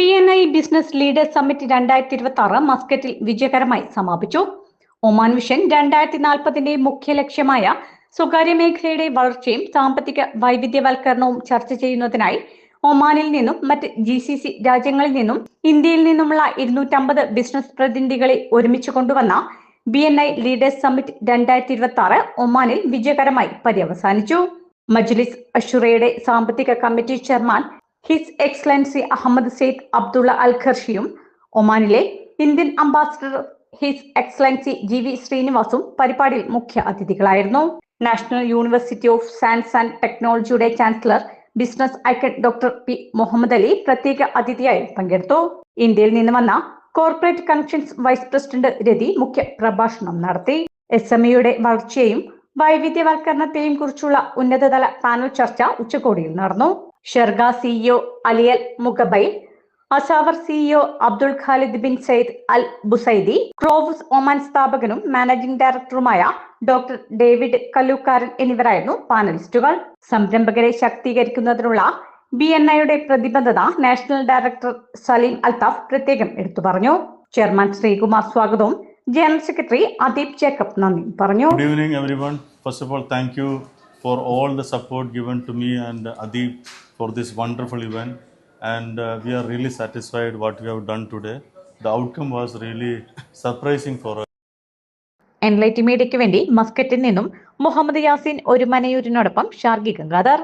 B N I business leaders summit രണ്ടായിരത്തി ഇരുപത്തി ആറ് മസ്കറ്റിൽ വിജയകരമായി സമാപിച്ചു. ഒമാൻ വിഷൻ രണ്ടായിരത്തി നാൽപ്പതിന്റെ മുഖ്യ ലക്ഷ്യമായ സ്വകാര്യ മേഖലയുടെ വളർച്ചയും സാമ്പത്തിക വൈവിധ്യവൽക്കരണവും ചർച്ച ചെയ്യുന്നതിനായി ഒമാനിൽ നിന്നും മറ്റ് ജി സി സി രാജ്യങ്ങളിൽ നിന്നും ഇന്ത്യയിൽ നിന്നുമുള്ള ഇരുന്നൂറ്റമ്പത് ബിസിനസ് പ്രതിനിധികളെ ഒരുമിച്ച് കൊണ്ടുവന്ന B N I leaders summit രണ്ടായിരത്തി ഇരുപത്തി ആറ് ഒമാനിൽ വിജയകരമായി പര്യവസാനിച്ചു. മജ്ലിസ് അഷുറയുടെ സാമ്പത്തിക committee chairman his excellency Ahmed Saeed Abdullah Al ഖർഷിയും ഒമാനിലെ Indian ambassador his excellency G V ശ്രീനിവാസും പരിപാടിയിൽ മുഖ്യ അതിഥികളായിരുന്നു. National University of Science and ടെക്നോളജിയുടെ chancellor business icon doctor P Mohamed Ali പ്രത്യേക അതിഥിയായി പങ്കെടുത്തു. ഇന്ത്യയിൽ നിന്ന് വന്ന corporate connections vice president Rathi മുഖ്യ പ്രഭാഷണം നടത്തി. എസ് എം ഇയുടെ വളർച്ചയെയും വൈവിധ്യവൽക്കരണത്തെയും കുറിച്ചുള്ള ഉന്നതതല പാനൽ ചർച്ച ഉച്ചകോടിയിൽ നടന്നു. ഷെർഗ സിഇഒ അലിയൽ മുഗബൈ അസാവർ CEO Abdul Khalid bin Sayyid Al Busaidi ക്രോവ്സ് Oman സ്ഥാപകനും മാനേജിംഗ് ഡയറക്ടറുമായ ഡോക്ടർ ഡേവിഡ് കല്ലൂക്കാരൻ എന്നിവരായിരുന്നു പാനലിസ്റ്റുകൾ. സംരംഭകരെ ശാക്തീകരിക്കുന്നതിനുള്ള ബി എൻ ഐയുടെ പ്രതിബദ്ധത നാഷണൽ ഡയറക്ടർ സലീം അൽതാഫ് പ്രത്യേകം എടുത്തു പറഞ്ഞു. ചെയർമാൻ ശ്രീകുമാർ സ്വാഗതവും ജനറൽ സെക്രട്ടറി അദീപ് ജേക്കബ് നന്ദി പറഞ്ഞു. Good evening, everyone. First of all thank for all the support given to me and Adib for this wonderful event. And uh, we are really satisfied what we have done today. The outcome was really surprising for us. Enlight മീഡിയയ്ക്ക് വേണ്ടി മസ്കറ്റിൽ നിന്നും മുഹമ്മദ് യാസിൻ ഒരു ഷാർഗി ഗംഗാധർ